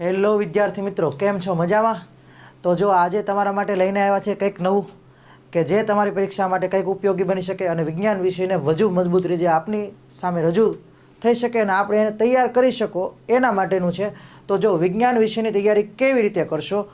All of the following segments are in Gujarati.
હેલો વિદ્યાર્થી મિત્રો, કેમ છો? મજામાં? તો જો આજે તમારા માટે લઈને આવ્યા છે કંઈક નવું, કે જે તમારી પરીક્ષા માટે કંઈક ઉપયોગી બની શકે અને વિજ્ઞાન વિષયને વધુ મજબૂત રીતે આપની સામે રજૂ થઈ શકે અને આપણે એને તૈયાર કરી શકો, એના માટેનું છે. તો જો વિજ્ઞાન વિષયની તૈયારી કેવી રીતે કરશો?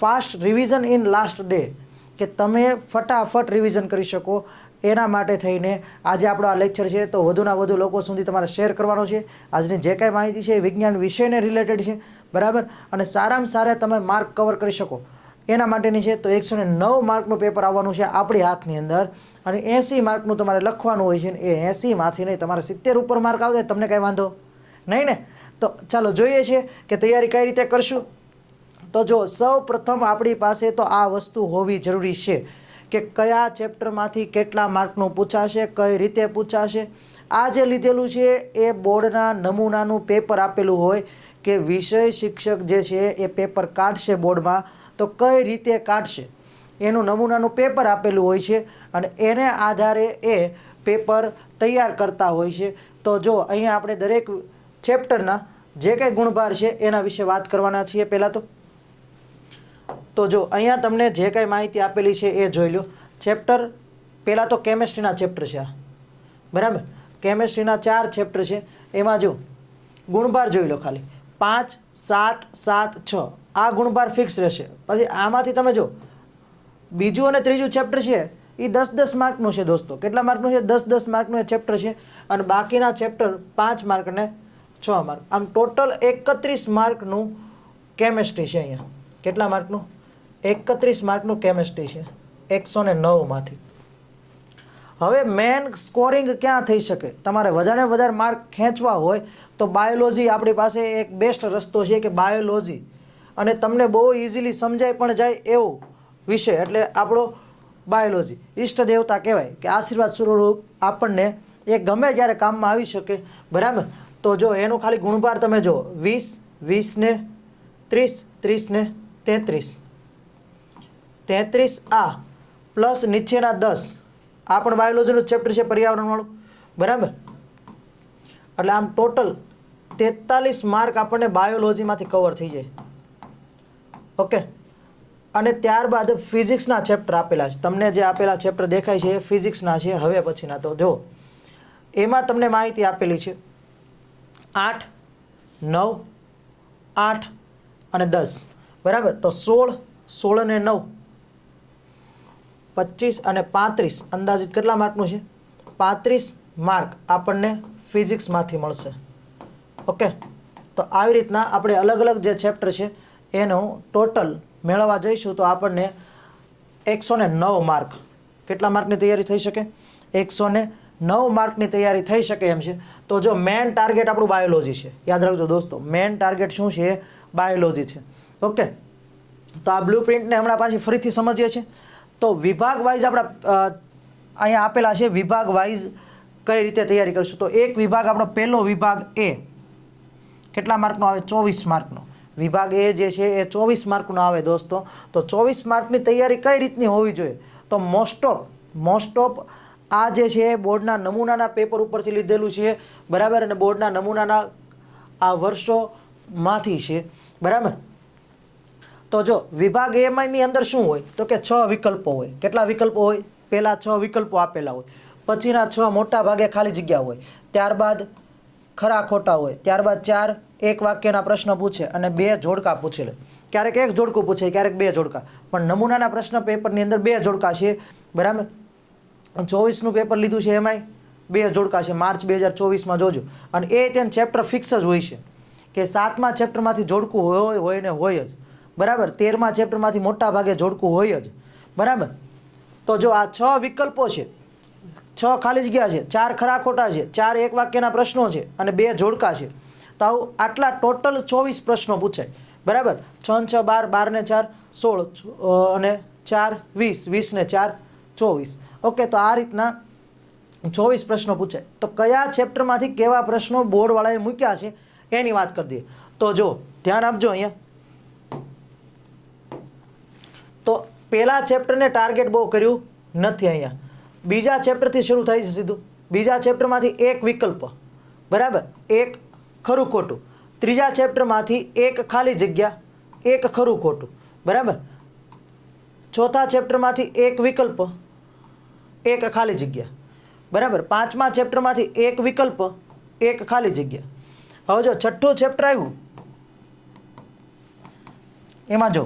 Fast revision in last day કે તમે ફટાફટ રિવિઝન કરી શકો એના માટે થઈને. આજે આપણો આ લેક્ચર છે, તો વધુના વધુ લોકો સુધી તમારે શેર કરવાનો છે. આજની જે કાંઈ માહિતી છે એ વિજ્ઞાન વિષયને રિલેટેડ છે. બરાબર? અને સારામાં સારા તમે માર્ક કવર કરી શકો. એના માટેની છે તો એકસો ને નવ માર્કનું પેપર આવવાનું છે આપણી હાથની અંદર. અને એંસી માર્કનું તમારે લખવાનું હોય છે એ એંસીમાંથી નહીં, તમારે સિત્તેર ઉપર માર્ક આવે તમને કાંઈ વાંધો નહીં ને? તો ચાલો જોઈએ છીએ કે તૈયારી કઈ રીતે કરશું? તો જો સૌ પ્રથમ આપણી પાસે તો આ વસ્તુ હોવી જરૂરી છે કે કયા ચેપ્ટરમાંથી કેટલા માર્કનું પૂછાશે, કઈ રીતે પૂછાશે? આ જે લીધેલું છે, એ બોર્ડના નમૂનાનું પેપર આપેલું હોય કે વિષય શિક્ષક જે છે, એ પેપર કાઢશે બોર્ડમાં, તો કઈ રીતે કાઢશે? એનું નમૂનાનું પેપર આપેલું હોય છે અને એને આધારે એ પેપર તૈયાર કરતા હોય છે. તો જો અહીંયા આપણે દરેક ચેપ્ટરના જે કંઈ ગુણભાર છે, એના વિશે વાત કરવાના છીએ પહેલાં તો. તો જો અહીંયા તમને જે કાંઈ માહિતી આપેલી છે, એ જોઈ લો. ચેપ્ટર, પહેલાં તો કેમેસ્ટ્રીના ચેપ્ટર છે બરાબર? કેમેસ્ટ્રીના ચાર ચેપ્ટર છે. એમાં જો, ગુણભાર જોઈ લો ખાલી. પાંચ, સાત સાત, છ. આ ગુણભાર ફિક્સ રહેશે. પછી આમાંથી તમે જો, બીજું અને ત્રીજું ચેપ્ટર છે એ દસ દસ માર્કનું છે દોસ્તો. કેટલા માર્કનું છે? દસ દસ માર્કનું એ ચેપ્ટર છે. અને બાકીના ચેપ્ટર પાંચ માર્ક અને છ માર્ક. આમ ટોટલ એકત્રીસ માર્કનું કેમેસ્ટ્રી છે અહીંયા. કેટલા માર્કનું? એકત્રીસ માર્કનું કેમેસ્ટ્રી છે. એકસો ને નવમાંથી હવે મેન સ્કોરિંગ ક્યાં થઈ શકે? તમારે વધારે વધારે માર્ક ખેંચવા હોય તો બાયોલોજી આપણી પાસે એક બેસ્ટ રસ્તો છે કે બાયોલોજી અને તમને બહુ ઇઝીલી સમજાય પણ જાય એવો વિષય, એટલે આપણો બાયોલોજી ઈષ્ટ દેવતા કહેવાય કે આશીર્વાદ સ્વરૂપ આપણને એ ગમે ત્યારે કામમાં આવી શકે. બરાબર? તો જો એનું ખાલી ગુણભાર તમે જો વીસ વીસ ને ત્રીસ ત્રીસ ને તેત્રીસ. તેત્રીસ આ, પ્લસ નીચેના દસ. આ પણ બાયોલોજીનું ચેપ્ટર છે પર્યાવરણવાળું બરાબર? એટલે આમ ટોટલ તેતાલીસ માર્ક આપણને બાયોલોજીમાંથી કવર થઈ જાય. ઓકે અને ત્યારબાદ ફિઝિક્સના ચેપ્ટર આપેલા છે. તમને જે આપેલા ચેપ્ટર દેખાય છે, એ ફિઝિક્સના છે, હવે પછીના તો જો એમાં તમને માહિતી આપેલી છે. આઠ, નવ, આઠ અને દસ. બરાબર? તો સોળ સોળ અને નવ. પચીસ અને પાંત્રીસ. અંદાજિત કેટલા માર્કનું છે? પાંત્રીસ માર્ક આપણને ફિઝિક્સમાંથી મળશે. ઓકે? તો આવી રીતના આપણે અલગ અલગ જે ચેપ્ટર છે, એનું ટોટલ મેળવવા જઈશું તો આપણને એકસો ને નવ માર્ક. કેટલા માર્કની તૈયારી થઈ શકે? એકસો ને નવ માર્કની તૈયારી થઈ શકે એમ છે. તો જો મેન ટાર્ગેટ આપણું બાયોલોજી છે. યાદ રાખજો દોસ્તો, મેન ટાર્ગેટ શું છે? બાયોલોજી છે. ઓકે? તો આ બ્લુ પ્રિન્ટને હમણાં પાછી ફરીથી સમજીએ છીએ. તો વિભાગ વાઇઝ આપણા અહીંયા આપેલા છે, વિભાગ વાઇઝ કઈ રીતે તૈયારી કરીશું? તો એક વિભાગ, આપણો પહેલો વિભાગ એ. કેટલા માર્કનો આવે? ચોવીસ માર્કનો. વિભાગ એ જે છે, એ ચોવીસ માર્કનો આવે દોસ્તો. તો ચોવીસ માર્કની તૈયારી કઈ રીતની હોવી જોઈએ? તો મોસ્ટ ઓફ મોસ્ટ ઓફ આ જે છે એ બોર્ડના નમૂનાના પેપર ઉપરથી લીધેલું છે, બરાબર? અને બોર્ડના નમૂનાના આ વર્ષોમાંથી છે. બરાબર? તો જો વિભાગ એમઆઈની અંદર શું હોય? તો કે છ વિકલ્પો હોય. કેટલા વિકલ્પો હોય? પહેલાં છ વિકલ્પો આપેલા હોય. પછીના છ મોટા ભાગે ખાલી જગ્યા હોય. ત્યારબાદ ખરા ખોટા હોય. ત્યારબાદ ચાર એક વાક્યના પ્રશ્ન પૂછે અને બે જોડકા પૂછે ક્યારેક એક જોડકું પૂછે, ક્યારેક બે જોડકા. પણ નમૂનાના પ્રશ્ન પેપરની અંદર બે જોડકા છે. બરાબર? ચોવીસનું પેપર લીધું છે એમાંય બે જોડકા છે. માર્ચ બે હજાર ચોવીસમાં જોજો. અને એ ત્યાં ચેપ્ટર ફિક્સ જ હોય છે. કે સાતમા ચેપ્ટરમાંથી જોડકું હોય હોય ને હોય જ. બરાબર? તેરમા ચેપ્ટરમાંથી મોટા ભાગે જોડકું હોય જ. બરાબર? તો જો આ છ વિકલ્પો છે, છ ખાલી જગ્યા છે, ચાર ખરા ખોટા છે, ચાર એક વાક્યના પ્રશ્નો છે અને બે જોડકા છે. તો આવું આટલા ટોટલ ચોવીસ પ્રશ્નો પૂછાય. બરાબર? છ છ, બાર બાર ને ચાર, સોળ અને ચાર, વીસ વીસ ને ચાર, ચોવીસ. ઓકે, તો આ રીતના ચોવીસ પ્રશ્નો પૂછાય. તો કયા ચેપ્ટરમાંથી કેવા પ્રશ્નો બોર્ડવાળાએ મૂક્યા છે? એની વાત કરી દઈએ. તો જો, ધ્યાન આપજો અહીંયા. તો પહેલા ચેપ્ટરને ટાર્ગેટ બહુ કર્યું નથી અહીંયા. બીજા ચેપ્ટરથી શરૂ થાય છે સીધું. બીજા ચેપ્ટરમાંથી એક વિકલ્પ. બરાબર? એક ખરું ખોટું. ત્રીજા ચેપ્ટરમાંથી એક ખાલી જગ્યા, એક ખરું ખોટું. બરાબર? ચોથા ચેપ્ટરમાંથી એક વિકલ્પ, એક ખાલી જગ્યા. બરાબર? પાંચમા ચેપ્ટરમાંથી એક વિકલ્પ, એક ખાલી જગ્યા. હવે જો છઠ્ઠું ચેપ્ટર આવ્યું, એમાં જો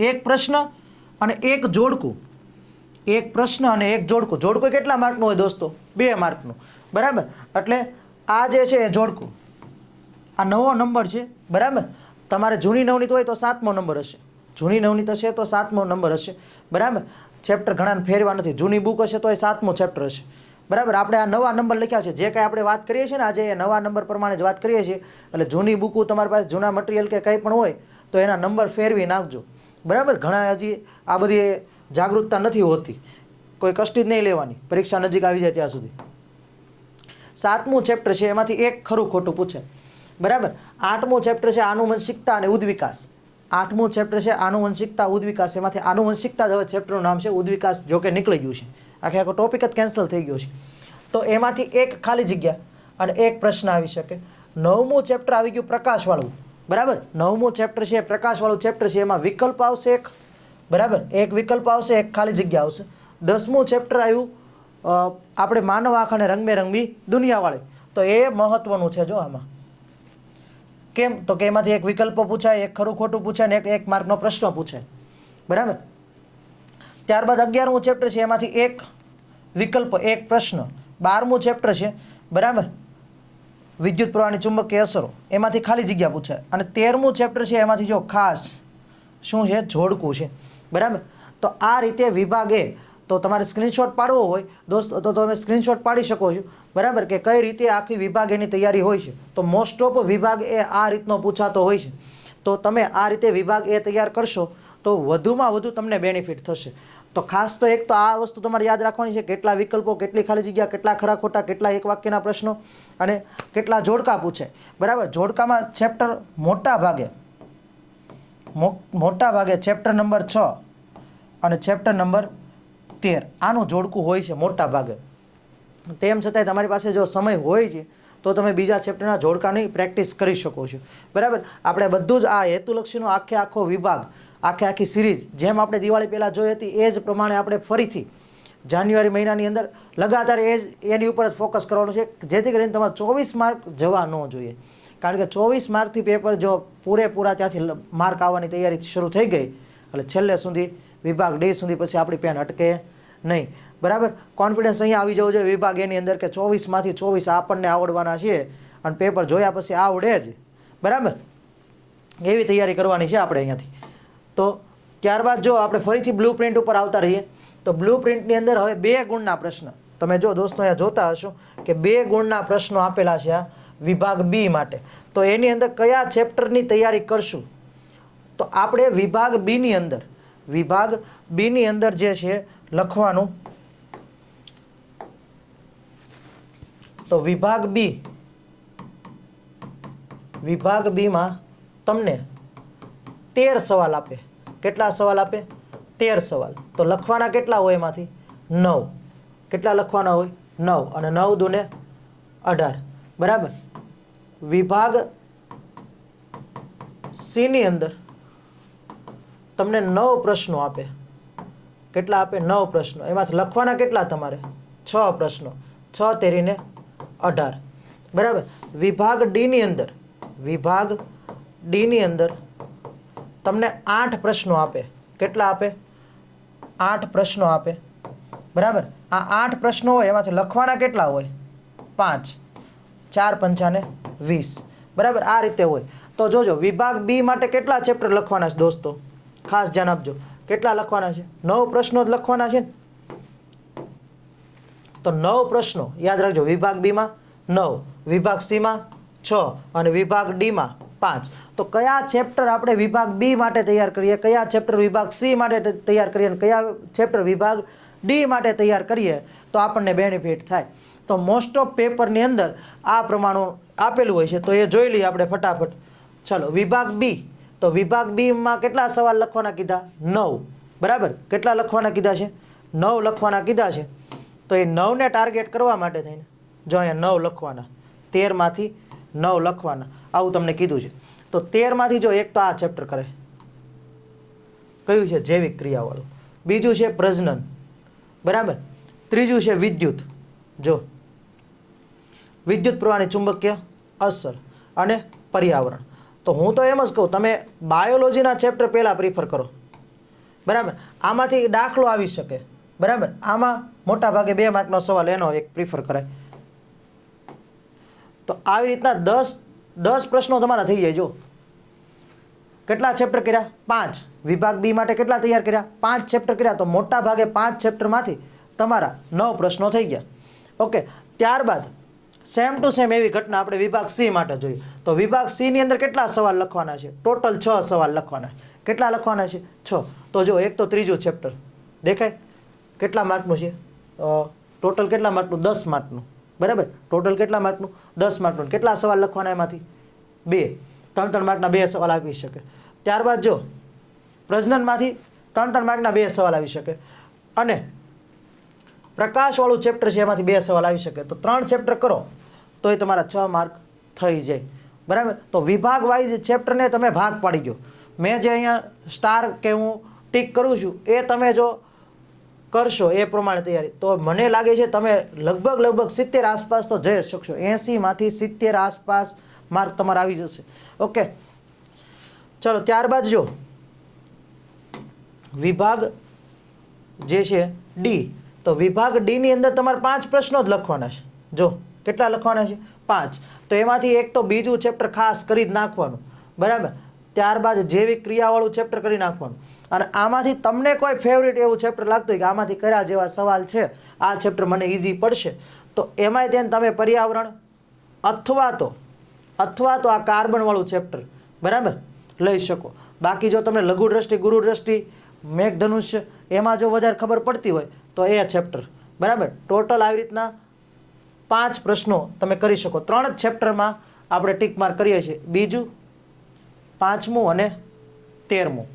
એક પ્રશ્ન અને એક જોડકું. એક પ્રશ્ન અને એક જોડકું. જોડકું કેટલા માર્કનું હોય દોસ્તો? બે માર્કનું. બરાબર? એટલે આ જે છે એ જોડકું. આ નવો નંબર છે. બરાબર? તમારે જૂની નવનીત હોય તો સાતમો નંબર હશે. જૂની નવનીત હશે તો સાતમો નંબર હશે. બરાબર? ચેપ્ટર ઘણાને ફેરવા નથી. જૂની બુક હશે તો એ સાતમો ચેપ્ટર હશે. બરાબર? આપણે આ નવા નંબર લખ્યા છે. જે કાંઈ આપણે વાત કરીએ છીએ ને આજે એ નવા નંબર પ્રમાણે જ વાત કરીએ છીએ. એટલે જૂની બુકું તમારી પાસે જૂના મટીરિયલ કે કંઈ પણ હોય તો એના નંબર ફેરવી નાખજો. બરાબર? ઘણા હજી આ બધી જાગૃતતા નથી હોતી. કોઈ કષ્ટી જ નહીં લેવાની. પરીક્ષા નજીક આવી જાય ત્યાં સુધી. સાતમું ચેપ્ટર છે, એમાંથી એક ખરું ખોટું પૂછે. બરાબર? આઠમું ચેપ્ટર છે, આનુવંશિકતા અને ઉદ્વિકાસ. આઠમું ચેપ્ટર છે, આનુવંશિકતા, ઉદ્વિકાસ. એમાંથી આનુવંશિકતા જ હવે ચેપ્ટરનું નામ છે, ઉદ્વિકાસ, જો કે નીકળી ગયું છે. આખે આખો ટોપિક જ કેન્સલ થઈ ગયો છે. તો એમાંથી એક ખાલી જગ્યા અને એક પ્રશ્ન આવી શકે. નવમું ચેપ્ટર આવી ગયું પ્રકાશવાળું. બરાબર? નવમું ચેપ્ટર છે, પ્રકાશવાળું ચેપ્ટર છે, એમાં વિકલ્પ આવશે એક. બરાબર? એક વિકલ્પ આવશે, એક ખાલી જગ્યા આવશે. દસમું ચેપ્ટર આવ્યું આપણે માનવ આંખ અને રંગબેરંગી દુનિયાવાળી. તો એ મહત્વનું છે જો આમાં. કેમ? તો કે એમાંથી એક વિકલ્પ પૂછાય, એક ખરું ખોટું પૂછાય, ને એક એક માર્કનો પ્રશ્ન પૂછાય. બરાબર? ત્યારબાદ અગિયારમું ચેપ્ટર છે, એમાંથી એક વિકલ્પ, એક પ્રશ્ન. બારમું ચેપ્ટર છે, બરાબર? વિદ્યુત પ્રવાહની ચુંબકીય અસરો, એમાંથી ખાલી જગ્યા પૂછે. અને તેરમું ચેપ્ટર છે, એમાંથી જો ખાસ શું છે, જોડકું છે. બરાબર? તો આ રીતે વિભાગ, તો તમારે સ્ક્રીનશોટ પાડવો હોય, દોસ્તો, તો તમે સ્ક્રીનશોટ પાડી શકો છો. બરાબર? કે કઈ રીતે આખી વિભાગ એની તૈયારી હોય છે. તો મોસ્ટ ઓફ વિભાગ એ આ રીતનો પૂછાતો હોય છે. તો તમે આ રીતે વિભાગ એ તૈયાર કરશો, તો વધુમાં વધુ તમને બેનિફિટ થશે. તો ખાસ તો એક તો આ વસ્તુ તમારે યાદ રાખવાની છે, કેટલા વિકલ્પો, કેટલી ખાલી જગ્યા, કેટલા ખરા ખોટા, કેટલા એક વાક્યના પ્રશ્નો. અને કેટલા જોડકા પૂછે. બરાબર? જોડકામાં ચેપ્ટર મોટા ભાગે મોટા ભાગે ચેપ્ટર નંબર છ અને ચેપ્ટર નંબર તેર. આનું જોડકું હોય છે મોટા ભાગે. તેમ છતાંય તમારી પાસે જો સમય હોય છે, તો તમે બીજા ચેપ્ટરના જોડકાની પ્રેક્ટિસ કરી શકો છો. બરાબર? આપણે બધું જ આ હેતુલક્ષીનો આખે આખો વિભાગ, આખે આખી સિરીઝ જેમ આપણે દિવાળી પહેલાં જોઈ હતી, એ જ પ્રમાણે આપણે ફરીથી જાન્યુઆરી મહિનાની અંદર લગાતાર એ એની ઉપર જ ફોકસ કરવાનું છે જેથી કરીને તમારે ચોવીસ માર્ક જવા ન જોઈએ. કારણ કે ચોવીસ માર્કથી પેપર જો પૂરેપૂરા ત્યાંથી માર્ક આવવાની તૈયારી શરૂ થઈ ગઈ, એટલે છેલ્લે સુધી, વિભાગ ડે સુધી પછી આપણી પેન અટકે નહીં. બરાબર? કોન્ફિડન્સ અહીંયા આવી જવું જોઈએ વિભાગ એની અંદર કે ચોવીસમાંથી ચોવીસ આપણને આવડવાના છે અને પેપર જોયા પછી આવડે જ. બરાબર? એવી તૈયારી કરવાની છે આપણે અહીંયાથી. તો ત્યારબાદ જો આપણે ફરીથી બ્લુ પ્રિન્ટ ઉપર આવતા રહીએ તો બ્લુ પ્રિન્ટની અંદર હવે બે ગુણના પ્રશ્ન. તમે જો દોસ્તો અહીંયા જોતા હશો કે બે ગુણના પ્રશ્નો આપેલા છે આ વિભાગ બી માટે. તો એની અંદર કયા ચેપ્ટરની તૈયારી કરશું? તો આપણે વિભાગ બીની અંદર, વિભાગ બીની અંદર જે છે લખવાનું. તો વિભાગ બી, વિભાગ બીમાં તમને તેર સવાલ આપે. કેટલા સવાલ આપે? તેર સવાલ. તો લખવાના કેટલા હોય એમાંથી? નવ. કેટલા લખવાના હોય? નવ. અને નવ દુને અઢાર. બરાબર? વિભાગ સીની અંદર તમને નવ પ્રશ્નો આપે. કેટલા આપે? નવ પ્રશ્નો. એમાંથી લખવાના કેટલા તમારે? છ પ્રશ્નો. છ તેરીને અઢાર. બરાબર? વિભાગ ડીની અંદર, વિભાગ ડીની અંદર તમને આઠ પ્રશ્નો આપે. કેટલા આપે? આઠ પ્રશ્નો આપે. બરાબર? આ આઠ પ્રશ્નો હોય, એમાંથી લખવાના કેટલા હોય? પાંચ. ચાર પંચાને વીસ. બરાબર? આ રીતે હોય. તો જોજો, વિભાગ બી માટે કેટલા ચેપ્ટર લખવાના છે દોસ્તો? ખાસ ધ્યાન આપજો. કેટલા લખવાના છે? નવ પ્રશ્નો જ લખવાના છે ને? તો નવ પ્રશ્નો. યાદ રાખજો, વિભાગ બીમાં નવ, વિભાગ સીમાં છ અને વિભાગ ડીમાં પાંચ. તો કયા ચેપ્ટર આપણે વિભાગ બી માટે તૈયાર કરીએ? કયા ચેપ્ટર વિભાગ સી માટે તૈયાર કરીએ? અને કયા ચેપ્ટર વિભાગ ડી માટે તૈયાર કરીએ? તો આપણને બેનિફિટ થાય. તો મોસ્ટ ઓફ પેપરની અંદર આ પ્રમાણે આપેલું હોય છે. તો એ જોઈ લઈએ આપણે ફટાફટ. ચાલો, વિભાગ બી. તો વિભાગ બીમાં કેટલા સવાલ લખવાના કીધા? નવ. બરાબર? કેટલા લખવાના કીધા છે? નવ લખવાના કીધા છે. તો એ નવને ટાર્ગેટ કરવા માટે થઈને જો અહીંયા નવ લખવાના, તેરમાંથી નવ લખવાના. આવું તમને કીધું છે. તો તેરમાંથી જો એક તો આ ચેપ્ટર કરે. કયું છે? જૈવિક ક્રિયાવાળું. બીજું છે પ્રજનન. બરાબર? ત્રીજું છે વિદ્યુત. જો. વિદ્યુત પ્રવાહની ચુંબકીય અસર અને પર્યાવરણ. તો હું તો એમ જ કહું, તમે બાયોલોજીના ચેપ્ટર પહેલાં પ્રિફર કરો. બરાબર? આમાંથી દાખલો આવી શકે. બરાબર? આમાં મોટા ભાગે બે માર્કનો સવાલ એનો એક પ્રિફર કરાય. તો આવી રીતના દસ દસ પ્રશ્નો તમારા થઈ જાય, જો. કેટલા ચેપ્ટર કર્યા? પાંચ. વિભાગ બી માટે કેટલા તૈયાર કર્યા? પાંચ ચેપ્ટર કર્યા તો મોટા ભાગે પાંચ ચેપ્ટરમાંથી તમારા નવ પ્રશ્નો થઈ ગયા. ઓકે ત્યારબાદ સેમ ટુ સેમ એવી ઘટના આપણે વિભાગ સી માટે જોઈએ તો વિભાગ સી ની અંદર કેટલા સવાલ લખવાના છે? ટોટલ છ સવાલ લખવાના છે. કેટલા લખવાના છે? છ. તો જો એક તો ત્રીજું ચેપ્ટર દેખાય? કેટલા માર્કનું છે? ટોટલ કેટલા માર્કનું દસ માર્કનું બરાબર? ટોટલ કેટલા માર્કનું દસ માર્કનું કેટલા સવાલ લખવાના એમાંથી? બે. ત્રણ ત્રણ માર્કના બે સવાલ આવી શકે. ત્યારબાદ જો, પ્રજનનમાંથી ત્રણ ત્રણ માર્કના બે સવાલ આવી શકે. અને પ્રકાશવાળું ચેપ્ટર છે એમાંથી બે સવાલ આવી શકે. તો ત્રણ ચેપ્ટર કરો તો એ તમારા છ માર્ક થઈ જાય. બરાબર? તો વિભાગ વાઇઝ ચેપ્ટરને તમે ભાગ પાડી ગયો મેં જે અહીંયા સ્ટાર કે હું ટીક કરું છું, એ તમે જો કરશો એ પ્રમાણે તૈયારી. તો મને લાગે છે તમે લગભગ લગભગ સિત્તેર આસપાસ તો જઈ શકશો. એંસીમાંથી સિત્તેર આસપાસ માર્ક તમારા આવી જશે. ઓકે. ચલો, ત્યારબાદ જો. વિભાગ જે છે ડી તો વિભાગ ડી ની અંદર તમારે પાંચ પ્રશ્નો જ લખવાના છે. જો, કેટલા લખવાના છે? પાંચ. તો એમાંથી એક તો બીજું ચેપ્ટર ખાસ કરી જ નાખવાનું. બરાબર? ત્યારબાદ જૈવિક ક્રિયાવાળું ચેપ્ટર કરી નાખવાનું. અને આમાંથી તમને કોઈ ફેવરિટ એવું ચેપ્ટર લાગતું હોય કે આમાંથી કયા જેવા સવાલ છે, આ ચેપ્ટર મને ઇઝી પડશે. તો એમાંય તેને તમે પર્યાવરણ અથવા તો અથવા તો આ કાર્બનવાળું ચેપ્ટર બરાબર લઈ શકો. બાકી જો તમને લઘુ દ્રષ્ટિ, ગુરુ દ્રષ્ટિ મેઘધનુષ્ય એમાં જો વધારે ખબર પડતી હોય, તો એ ચેપ્ટર બરાબર. ટોટલ આવી રીતના પાંચ પ્રશ્નો તમે કરી શકો. ત્રણ જ ચેપ્ટરમાં આપણે ટીક માર્ક કરીએ છીએ. બીજું, પાંચમું અને તેરમું.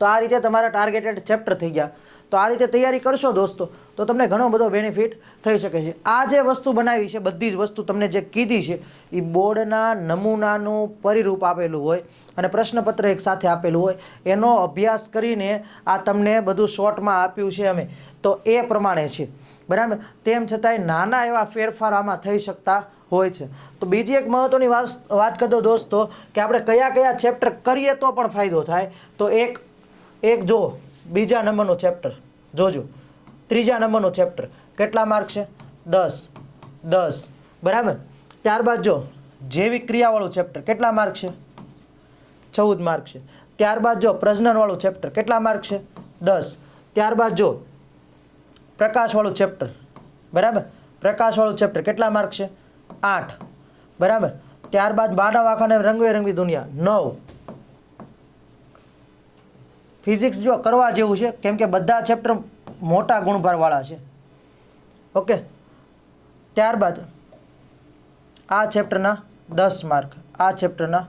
તો આ રીતે તમારા ટાર્ગેટેડ ચેપ્ટર થઈ ગયા. તો આ રીતે તૈયારી કરશો દોસ્તો, તો તમને ઘણો બધો બેનિફિટ થઈ શકે છે. આ જે વસ્તુ બનાવી છે, બધી જ વસ્તુ તમને જે કીધી છે એ બોર્ડના નમૂનાનું પરિરૂપ આપેલું હોય અને પ્રશ્નપત્ર એક સાથે આપેલું હોય, એનો અભ્યાસ કરીને આ તમને બધું શોર્ટમાં આપ્યું છે અમે. તો એ પ્રમાણે છે. બરાબર? તેમ છતાંય નાના એવા ફેરફાર આમાં થઈ શકતા હોય છે. તો બીજી એક મહત્વની વાત વાત કરતો દોસ્તો, કે આપણે કયા કયા ચેપ્ટર કરીએ તો પણ ફાયદો થાય? તો એક એક જો બીજા નંબરનું ચેપ્ટર જોજો. ત્રીજા નંબરનું ચેપ્ટર કેટલા માર્ક છે? દસ. દસ. બરાબર? ત્યારબાદ જો, જૈવિક ક્રિયાવાળું ચેપ્ટર કેટલા માર્ક છે? ચૌદ માર્ક છે. ત્યારબાદ જો, પ્રજનનવાળું ચેપ્ટર કેટલા માર્ક છે? દસ. ત્યારબાદ જો, પ્રકાશવાળું ચેપ્ટર બરાબર? પ્રકાશવાળું ચેપ્ટર કેટલા માર્ક છે? આઠ. બરાબર? ત્યારબાદ બાના વાખાને રંગબેરંગી દુનિયા, નવ. ફિઝિક્સ જો કરવા જેવું છે, કેમ કે બધા ચેપ્ટર મોટા ગુણભારવાળા છે. ઓકે? ત્યારબાદ આ ચેપ્ટરના દસ માર્ક આ ચેપ્ટરના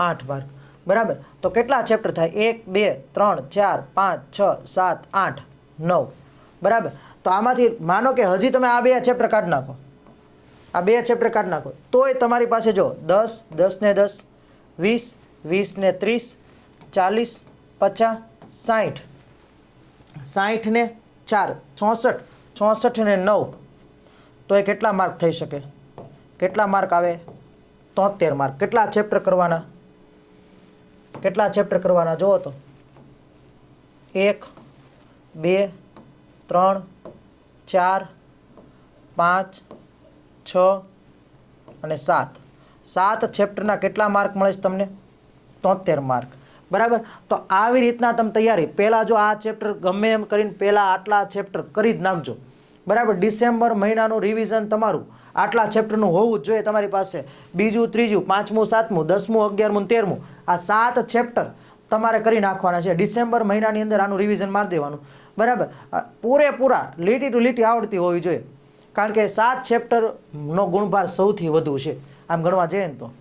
આઠ માર્ક બરાબર? તો કેટલા ચેપ્ટર થાય? એક, બે, ત્રણ, ચાર, પાંચ, છ, સાત, આઠ, નવ. બરાબર? તો આમાંથી માનો કે હજી તમે આ બે ચેપ્ટર કાઢી નાખો. આ બે ચેપ્ટર કાઢી નાખો. તોય તમારી પાસે જો દસ દસ ને દસ, વીસ વીસ ને ત્રીસ, ચાલીસ પચાસ સાઠ સાઠ ને ચાર, ચોસઠ. ચોસઠ ને નવ. તો એ કેટલા માર્ક થઈ શકે? કેટલા માર્ક આવે? તોતેર માર્ક. કેટલા ચેપ્ટર કરવાના? કેટલા ચેપ્ટર કરવાના? જુઓ તો. એક, બે, ત્રણ, ચાર, પાંચ, છ અને સાત. સાત ચેપ્ટરના કેટલા માર્ક મળે છે તમને? તોતેર માર્ક. બરાબર? તો આવી રીતના તમે તૈયારી. પહેલાં જો આ ચેપ્ટર ગમે એમ કરીને પહેલાં આટલા ચેપ્ટર કરી જ નાખજો. બરાબર? ડિસેમ્બર મહિનાનું રિવિઝન તમારું. આટલા ચેપ્ટરનું હોવું જ જોઈએ તમારી પાસે. બીજું, ત્રીજું, પાંચમું, સાતમું, દસમું, અગિયારમું, તેરમું. આ સાત ચેપ્ટર તમારે કરી નાખવાના છે. ડિસેમ્બર મહિનાની અંદર આનું રિવિઝન મારી દેવાનું. બરાબર? પૂરેપૂરા, લીટી ટુ લીટી આવડતી હોવી જોઈએ. કારણ કે સાત ચેપ્ટરનો ગુણભાર સૌથી વધુ છે. આમ ગણવા જઈએ ને તો.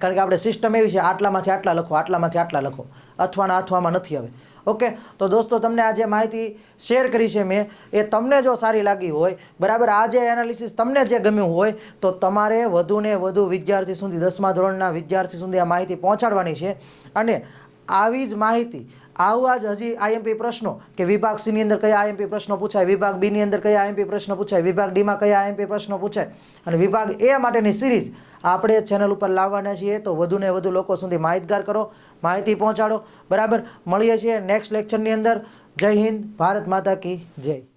કારણ કે આપણે સિસ્ટમ એવી છે, આટલામાંથી આટલા લખો, આટલામાંથી આટલા લખો. અથવાના અથવામાં નથી હવે. ઓકે તો દોસ્તો, તમને આ જે માહિતી શેર કરી છે મેં, એ તમને જો સારી લાગી હોય, બરાબર, આ જે એનાલિસિસ તમને જે ગમ્યું હોય, તો તમારે વધુને વધુ વિદ્યાર્થી સુધી, દસમા ધોરણના વિદ્યાર્થી સુધી આ માહિતી પહોંચાડવાની છે. અને આવી જ માહિતી, આવા જ હજી આઈએમપી પ્રશ્નો, કે વિભાગ સીની અંદર કયા આઈએમપી પ્રશ્નો પૂછાય, વિભાગ બીની અંદર કયા આઈએમપી પ્રશ્નો પૂછાય, વિભાગ ડીમાં કયા આઈએમપી પ્રશ્નો પૂછાય, અને વિભાગ એ માટેની સિરીઝ આપણે ચેનલ ઉપર લાવવાના છીએ તો વધુને વધુ લોકો સુધી માહિતગાર કરો, માહિતી પહોંચાડો. બરાબર, મળીએ છીએ નેક્સ્ટ લેક્ચરની અંદર. જય હિન્દ, ભારત માતા કી જય.